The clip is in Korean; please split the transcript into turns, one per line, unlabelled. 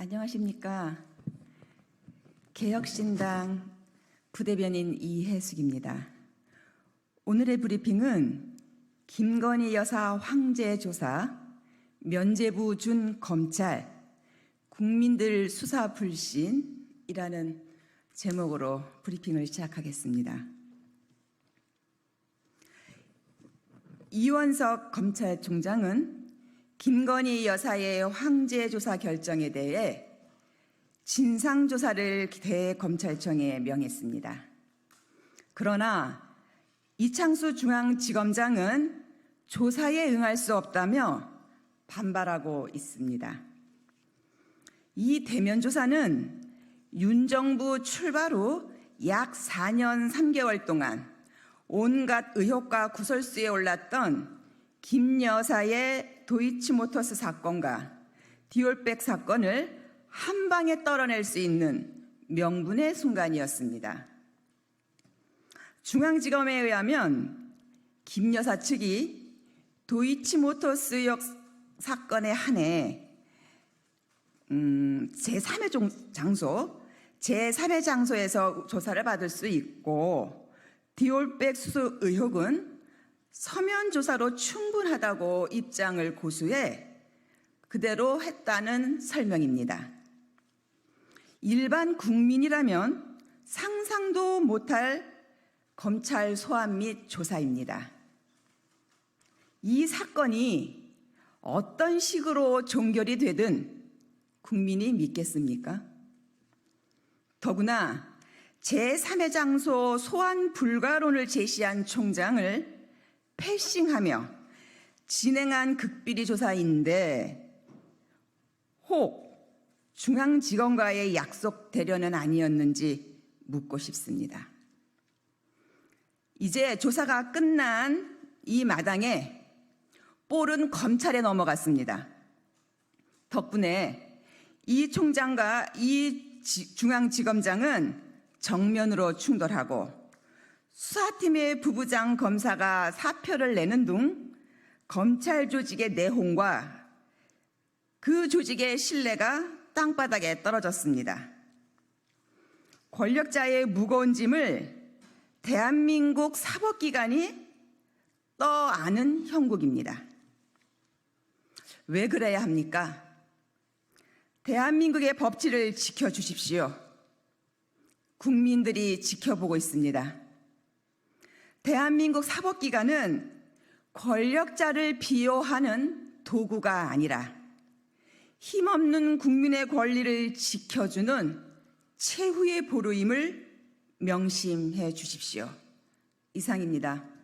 안녕하십니까. 개혁신당 부대변인 이혜숙입니다. 오늘의 브리핑은 김건희 여사 황제 조사, 면제부 준 검찰, 국민들 수사 불신이라는 제목으로 브리핑을 시작하겠습니다. 이원석 검찰총장은 김건희 여사의 황제 조사 결정에 대해 진상 조사를 대검찰청에 명했습니다. 그러나 이창수 중앙지검장은 조사에 응할 수 없다며 반발하고 있습니다. 이 대면 조사는 윤 정부 출발 후 약 4년 3개월 동안 온갖 의혹과 구설수에 올랐던 김 여사의 도이치모터스 사건과 디올백 사건을 한 방에 떨어낼 수 있는 명분의 순간이었습니다. 중앙지검에 의하면 김 여사 측이 도이치모터스 역 사건에 한해 음, 제3의 장소, 제3의 장소에서 조사를 받을 수 있고 디올백 수수 의혹은 서면 조사로 충분하다고 입장을 고수해 그대로 했다는 설명입니다. 일반 국민이라면 상상도 못할 검찰 소환 및 조사입니다. 이 사건이 어떤 식으로 종결이 되든 국민이 믿겠습니까? 더구나 제3의 장소 소환 불가론을 제시한 총장을 패싱하며 진행한 극비리 조사인데 혹 중앙지검과의 약속 대련은 아니었는지 묻고 싶습니다. 이제 조사가 끝난 이 마당에 볼은 검찰에 넘어갔습니다. 덕분에 이 총장과 이 중앙지검장은 정면으로 충돌하고 수사팀의 부부장 검사가 사표를 내는 등 검찰 조직의 내홍과 그 조직의 신뢰가 땅바닥에 떨어졌습니다. 권력자의 무거운 짐을 대한민국 사법기관이 떠안은 형국입니다. 왜 그래야 합니까? 대한민국의 법치를 지켜주십시오. 국민들이 지켜보고 있습니다. 대한민국 사법기관은 권력자를 비호하는 도구가 아니라 힘없는 국민의 권리를 지켜주는 최후의 보루임을 명심해 주십시오. 이상입니다.